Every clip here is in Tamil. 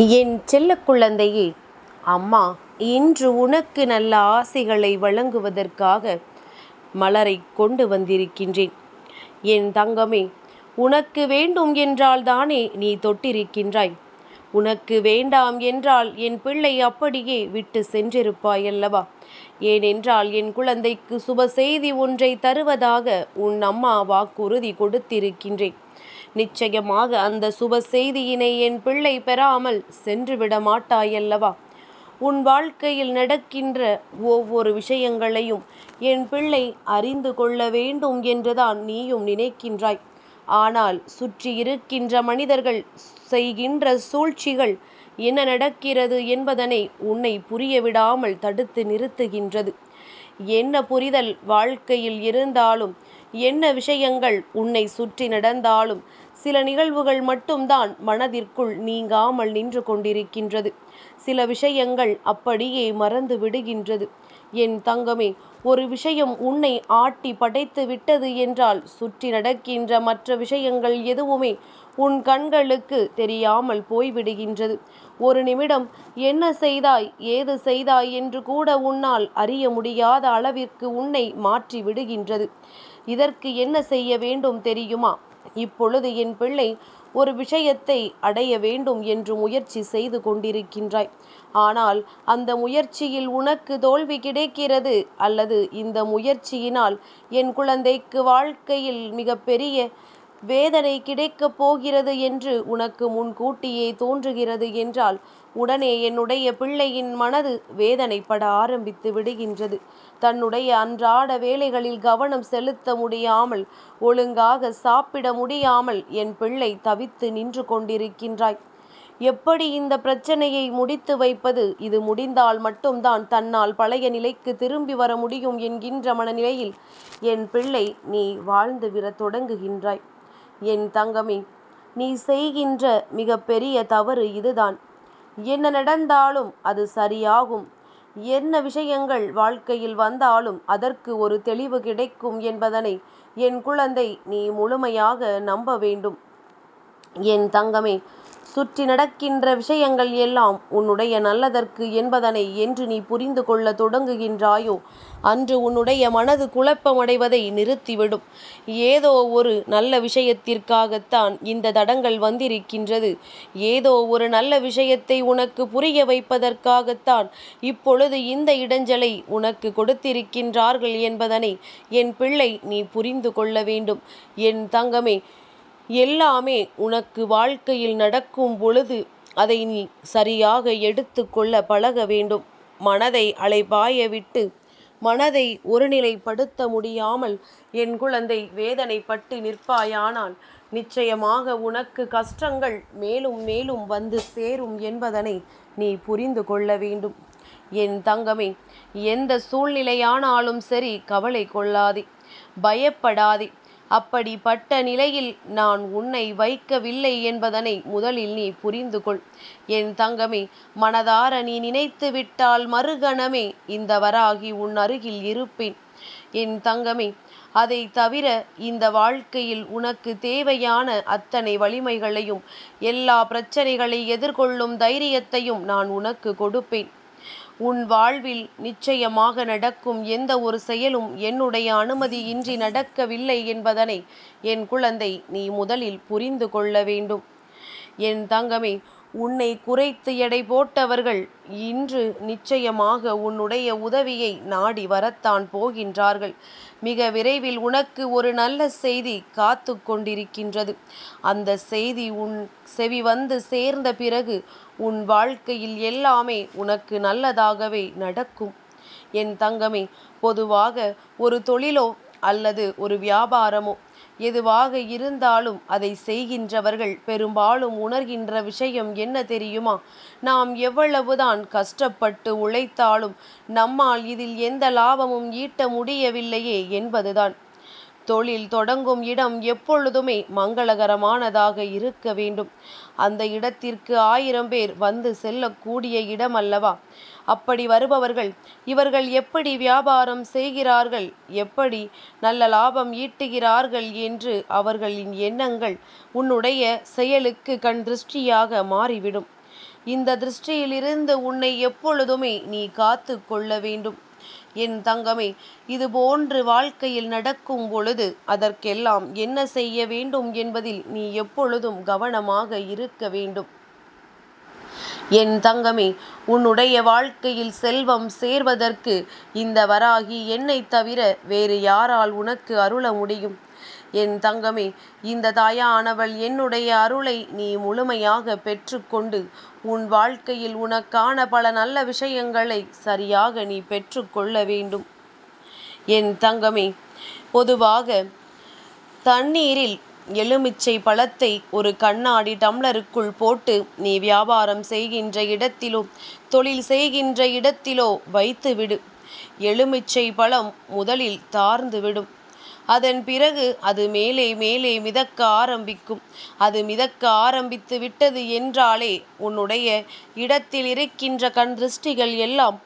என் செல்ல குழந்தையே அம்மா இன்று உனக்கு நல்ல ஆசைகளை வழங்குவதற்காக மலரை கொண்டு வந்திருக்கின்றேன். என் தங்கமே உனக்கு வேண்டும் என்றால் தானே நீ தொட்டிருக்கின்றாய். உனக்கு வேண்டாம் என்றால் என் பிள்ளை அப்படியே விட்டு சென்றிருப்பாய் அல்லவா ஏனென்றால் என் குழந்தைக்கு சுப செய்தி ஒன்றை தருவதாக உன் அம்மா வாக்குறுதி கொடுத்திருக்கின்றேன். நிச்சயமாக அந்த சுப செய்தியினை என் பிள்ளை பெறாமல் சென்றுவிட மாட்டாயல்லவா உன் வாழ்க்கையில் நடக்கின்ற ஒவ்வொரு விஷயங்களையும் என் பிள்ளை அறிந்து கொள்ள வேண்டும் என்றுதான் நீயும் நினைக்கின்றாய். ஆனால் சுற்றி இருக்கின்ற மனிதர்கள் செய்கின்ற சூழ்ச்சிகள் என்ன நடக்கிறது என்பதனை உன்னை புரிய விடாமல் தடுத்து நிறுத்துகின்றது. என்ன புரிதல் வாழ்க்கையில் இருந்தாலும் என்ன விஷயங்கள் உன்னை சுற்றி நடந்தாலும் சில நிகழ்வுகள் மட்டும்தான் மனதிற்குள் நீங்காமல் நின்று கொண்டிருக்கின்றது. சில விஷயங்கள் அப்படியே மறந்து விடுகின்றது. என் தங்கமே ஒரு விஷயம் உன்னை ஆட்டி படைத்து விட்டது என்றால் சுற்றி நடக்கின்ற மற்ற விஷயங்கள் எதுவுமே உன் கண்களுக்கு தெரியாமல் போய்விடுகின்றது. ஒரு நிமிடம் என்ன செய்தாய் ஏது செய்தாய் என்று கூட உன்னால் அறிய முடியாத அளவிற்கு உன்னை மாற்றி விடுகின்றது இதற்கு என்ன செய்ய வேண்டும் தெரியுமா? இப்பொழுது என் பிள்ளை ஒரு விஷயத்தை அடைய வேண்டும் என்று முயற்சி செய்து கொண்டிருக்கின்றாய். ஆனால் அந்த முயற்சியில் உனக்கு தோல்வி கிடைக்கிறது அல்லது இந்த முயற்சியினால் என் குழந்தைக்கு வாழ்க்கையில் மிகப்பெரிய வேதனை கிடைக்கப் போகிறது என்று உனக்கு முன்கூட்டியே தோன்றுகிறது என்றால் உடனே என்னுடைய பிள்ளையின் மனது வேதனைப்பட ஆரம்பித்து விடுகின்றது. தன்னுடைய அன்றாட வேலைகளில் கவனம் செலுத்த முடியாமல் ஒழுங்காக சாப்பிட முடியாமல் என் பிள்ளை தவித்து நின்று கொண்டிருக்கின்றாய். எப்படி இந்த பிரச்சனையை முடித்து வைப்பது? இது முடிந்தால் மட்டும்தான் தன்னால் பழைய நிலைக்கு திரும்பி வர முடியும் என்கின்ற மனநிலையில் என் பிள்ளை நீ வாழ்ந்து விட தொடங்குகின்றாய். என் தங்கமே நீ செய்கின்ற மிக பெரிய தவறு இதுதான். என்ன நடந்தாலும் அது சரியாகும். என்ன விஷயங்கள் வாழ்க்கையில் வந்தாலும் அதற்கு ஒரு தெளிவு கிடைக்கும் என்பதனை என் குழந்தை நீ முழுமையாக நம்ப வேண்டும். என் தங்கமே சுற்றி நடக்கின்ற விஷயங்கள் எல்லாம் உன்னுடைய நல்லதற்கு என்பதனை என்று நீ புரிந்து கொள்ள தொடங்குகின்றாயோ அன்று உன்னுடைய மனது குழப்பமடைவதை நிறுத்திவிடும். ஏதோ ஒரு நல்ல விஷயத்திற்காகத்தான் இந்த தடங்கள் வந்திருக்கின்றது. ஏதோ ஒரு நல்ல விஷயத்தை உனக்கு புரிய வைப்பதற்காகத்தான் இப்பொழுது இந்த இடைஞ்சலை உனக்கு கொடுத்திருக்கின்றார்கள் என்பதனை என் பிள்ளை நீ புரிந்து கொள்ள வேண்டும். என் தங்கமே எல்லாமே உனக்கு வாழ்க்கையில் நடக்கும் பொழுது அதை நீ சரியாக எடுத்து கொள்ள பழக வேண்டும். மனதை அலைபாய விட்டு மனதை ஒருநிலைப்படுத்த முடியாமல் என் குழந்தை வேதனைப்பட்டு நிற்பாயானால் நிச்சயமாக உனக்கு கஷ்டங்கள் மேலும் மேலும் வந்து சேரும் என்பதனை நீ புரிந்து கொள்ள வேண்டும். என் தங்கமே எந்த சூழ்நிலையானாலும் சரி கவலை கொள்ளாதே. பயப்படாதே. அப்படிப்பட்ட நிலையில் நான் உன்னை வைக்கவில்லை என்பதனை முதலில் நீ புரிந்து கொள் என் தங்கமே மனதார நீ நினைத்து விட்டால் மறுகணமே இந்த வராகி உன் அருகில் இருப்பேன். என் தங்கமே அதை தவிர இந்த வாழ்க்கையில் உனக்கு தேவையான அத்தனை வலிமைகளையும் எல்லா பிரச்சனைகளை எதிர்கொள்ளும் தைரியத்தையும் நான் உனக்கு கொடுப்பேன். உன் வாழ்வில் நிச்சயமாக நடக்கும் எந்த ஒரு செயலும் என்னுடைய அனுமதி இன்றி நடக்கவில்லை என்பதனை என் குழந்தை நீ முதலில் புரிந்து கொள்ள வேண்டும். என் தங்கமே உன்னை குறைத்து எடை போட்டவர்கள் இன்று நிச்சயமாக உன்னுடைய உதவியை நாடி வரத்தான் போகின்றார்கள். மிக விரைவில் உனக்கு ஒரு நல்ல செய்தி காத்து கொண்டிருக்கின்றது. அந்த செய்தி உன் செவி வந்து சேர்ந்த பிறகு உன் வாழ்க்கையில் எல்லாமே உனக்கு நல்லதாகவே நடக்கும். என் தங்கமே பொதுவாக ஒரு தொழிலோ அல்லது ஒரு வியாபாரமோ எதுவாக இருந்தாலும் அதை செய்கின்றவர்கள் பெரும்பாலும் உணர்கின்ற விஷயம் என்ன தெரியுமா? நாம் எவ்வளவுதான் கஷ்டப்பட்டு உழைத்தாலும் நம்மால் இதில் எந்த லாபமும் ஈட்ட முடியவில்லையே என்பதுதான். தொழில் தொடங்கும் இடம் எப்பொழுதுமே மங்களகரமானதாக இருக்க வேண்டும். அந்த இடத்திற்கு ஆயிரம் பேர் வந்து செல்லக்கூடிய இடம் அல்லவா அப்படி வருபவர்கள் இவர்கள் எப்படி வியாபாரம் செய்கிறார்கள்? எப்படி நல்ல லாபம் ஈட்டுகிறார்கள் என்று அவர்களின் எண்ணங்கள் உன்னுடைய செயலுக்கு கண் திருஷ்டியாக மாறிவிடும். இந்த திருஷ்டியிலிருந்து உன்னை எப்பொழுதுமே நீ காத்து கொள்ள வேண்டும். என் தங்கமே இது போன்று வாழ்க்கையில் நடக்கும் பொழுது அதற்கெல்லாம் என்ன செய்ய வேண்டும் என்பதில் நீ எப்பொழுதும் கவனமாக இருக்க வேண்டும். என் தங்கமே உன்னுடைய வாழ்க்கையில் செல்வம் சேர்வதற்கு இந்த வராகி என்னை தவிர வேறு யாரால் உனக்கு அருள முடியும்? என் தங்கமே இந்த தாயானவள் என்னுடைய அருளை நீ முழுமையாக பெற்றுக்கொண்டு உன் வாழ்க்கையில் உனக்கான பல நல்ல விஷயங்களை சரியாக நீ பெற்றுக்கொள்ள வேண்டும். என் தங்கமே பொதுவாக தண்ணீரில் எலுமிச்சை பழத்தை ஒரு கண்ணாடி டம்ளருக்குள் போட்டு நீ வியாபாரம் செய்கின்ற இடத்திலோ தொழில் செய்கின்ற இடத்திலோ வைத்துவிடு. எலுமிச்சை பழம் முதலில் தார்ந்துவிடும் அதன் பிறகு அது மேலே மேலே மிதக்க ஆரம்பிக்கும். அது மிதக்க ஆரம்பித்து விட்டது என்றாலே உன்னுடைய இடத்தில் இருக்கின்ற கண் திருஷ்டிகள் எல்லாம்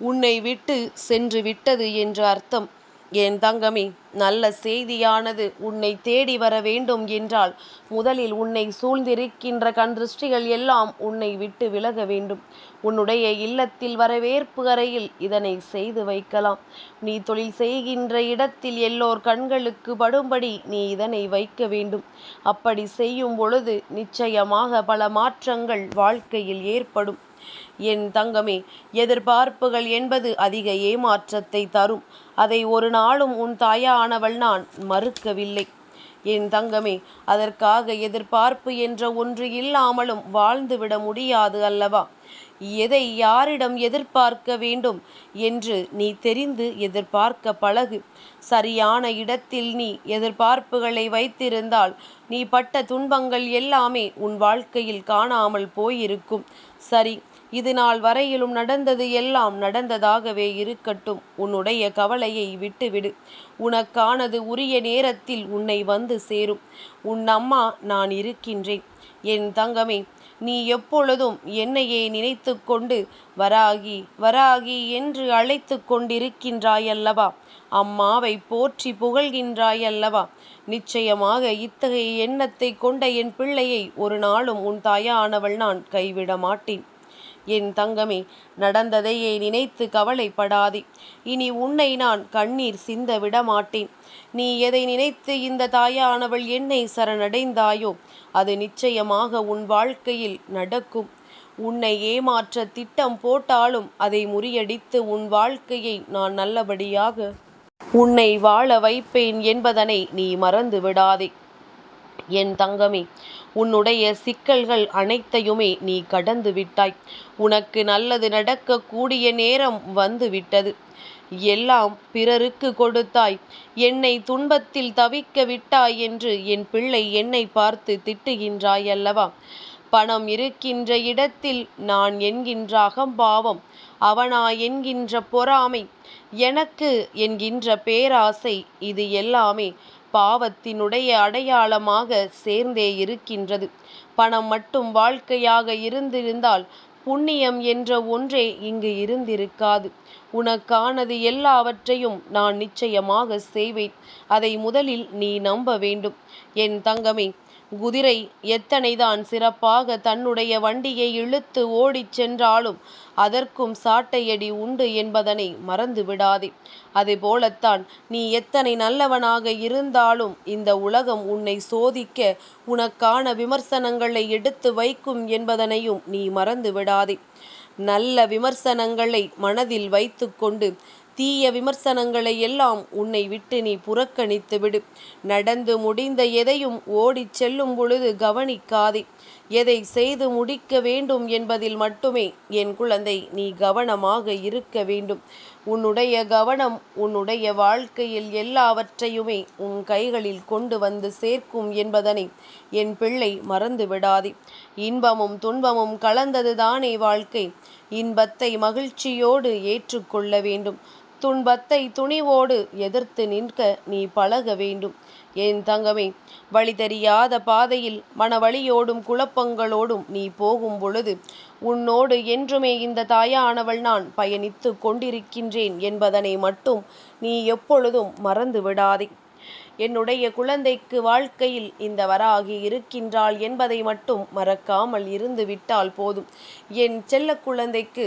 உன்னை விட்டு சென்று விட்டது என்று அர்த்தம். என் தங்கமே நல்ல செய்தியானது உன்னை தேடி வர வேண்டும் என்றால் முதலில் உன்னை சூழ்ந்திருக்கின்ற கண் திருஷ்டிகள் எல்லாம் உன்னை விட்டு விலக வேண்டும். உன்னுடைய இல்லத்தில் வரவேற்பு அறையில் இதனை செய்து வைக்கலாம். நீ தொழில் செய்கின்ற இடத்தில் எல்லோர் கண்களுக்கு படும்படி நீ இதனை வைக்க வேண்டும். அப்படி செய்யும் பொழுது நிச்சயமாக பல மாற்றங்கள் வாழ்க்கையில் ஏற்படும். என் தங்கமே எதிர்பார்ப்புகள் என்பது அதிக ஏமாற்றத்தை தரும். அதை ஒரு நாளும் உன் தாயானவள் நான் மறுக்கவில்லை. என் தங்கமே அதற்காக எதிர்பார்ப்பு என்ற ஒன்று இல்லாமலும் வாழ்ந்துவிட முடியாது அல்லவா? எதை யாரிடம் எதிர்பார்க்க வேண்டும் என்று நீ தெரிந்து எதிர்பார்க்க பழகு. சரியான இடத்தில் நீ எதிர்பார்ப்புகளை வைத்திருந்தால் நீ பட்ட துன்பங்கள் எல்லாமே உன் வாழ்க்கையில் காணாமல் போயிருக்கும். சரி இது நாள் வரையிலும் நடந்தது எல்லாம் நடந்ததாகவே இருக்கட்டும். உன்னுடைய கவலையை விட்டுவிடு. உனக்கானது உரிய நேரத்தில் உன்னை வந்து சேரும். உன் அம்மா நான் இருக்கின்றேன். என் தங்கமே நீ எப்பொழுதும் என்னையே நினைத்து கொண்டு வராகி வராகி என்று அழைத்து கொண்டிருக்கின்றாயல்லவா? அம்மாவை போற்றி புகழ்கின்றாயல்லவா? நிச்சயமாக இத்தகைய எண்ணத்தை கொண்ட என் பிள்ளையை ஒரு நாளும் உன் தாயானவள் நான் கைவிட மாட்டேன் என் தங்கமே நடந்ததையே நினைத்து கவலைப்படாதே. இனி உன்னை நான் கண்ணீர் சிந்த விடமாட்டேன். நீ எதை நினைத்து இந்த தாயானவள் என்னை சரணடைந்தாயோ அது நிச்சயமாக உன் வாழ்க்கையில் நடக்கும். உன்னை ஏமாற்ற திட்டம் போட்டாலும் அதை முறியடித்து உன் வாழ்க்கையை நான் நல்லபடியாக உன்னை வாழ வைப்பேன் என்பதனை நீ மறந்து விடாதே என் தங்கமே உன்னுடைய சிக்கல்கள் அனைத்தையுமே நீ கடந்து விட்டாய். உனக்கு நல்லது நடக்கக்கூடிய நேரம் வந்து விட்டது. எல்லாம் பிறருக்கு கொடுத்தாய். என்னை துன்பத்தில் தவிக்க விட்டாய் என்று என் பிள்ளை என்னை பார்த்து திட்டுகின்றாய் அல்லவா பணம் இருக்கின்ற இடத்தில் நான் என்கின்ற அகம்பாவம் அவனா என்கின்ற பொறாமை எனக்கு என்கின்ற பேராசை இது எல்லாமே பாவத்தினுடைய அடையாளமாக சேர்ந்தே இருக்கின்றது. பணம் மட்டும் வாழ்க்கையாக இருந்திருந்தால் புண்ணியம் என்ற ஒன்றே இங்கு இருந்திருக்காது. உனக்கானது எல்லாவற்றையும் நான் நிச்சயமாக செய்வேன். அதை முதலில் நீ நம்ப வேண்டும். என் தங்கமே குதிரை எத்தனைதான் சிறப்பாக தன்னுடைய வண்டியை இழுத்து ஓடிச் சென்றாலும் அதற்கும் சாட்டையடி உண்டு என்பதனை மறந்து விடாதே. அதுபோலத்தான் நீ எத்தனை நல்லவனாக இருந்தாலும் இந்த உலகம் உன்னை சோதிக்க உனக்கான விமர்சனங்களை எடுத்து வைக்கும் என்பதனையும் நீ மறந்து விடாதே. நல்ல விமர்சனங்களை மனதில் வைத்துக்கொண்டு தீய விமர்சனங்களை எல்லாம் உன்னை விட்டு நீ புறக்கணித்து விடு. நடந்து முடிந்த எதையும் ஓடிச் செல்லும் பொழுது கவனிக்காதே. எதை செய்து முடிக்க வேண்டும் என்பதில் மட்டுமே என் குழந்தை நீ கவனமாக இருக்க வேண்டும். உன்னுடைய கவனம் உன்னுடைய வாழ்க்கையில் எல்லாவற்றையுமே உன் கைகளில் கொண்டு வந்து சேர்க்கும் என்பதனை என் பிள்ளை மறந்து விடாதே. இன்பமும் துன்பமும் கலந்ததுதானே வாழ்க்கை. இன்பத்தை மகிழ்ச்சியோடு ஏற்றுக்கொள்ள வேண்டும். துன்பத்தை துணிவோடு எதிர்த்து நிற்க நீ பழக வேண்டும். என் தங்கமே வழி தெரியாத பாதையில் மனவழியோடும் குழப்பங்களோடும் நீ போகும் பொழுது உன்னோடு என்றுமே இந்த தாயானவள் நான் பயணித்து கொண்டிருக்கின்றேன் என்பதனை மட்டும் நீ எப்பொழுதும் மறந்து விடாதே. என்னுடைய குழந்தைக்கு வாழ்க்கையில் இந்த வராகி இருக்கின்றாள் என்பதை மட்டும் மறக்காமல் இருந்து விட்டால் போதும். என் செல்ல குழந்தைக்கு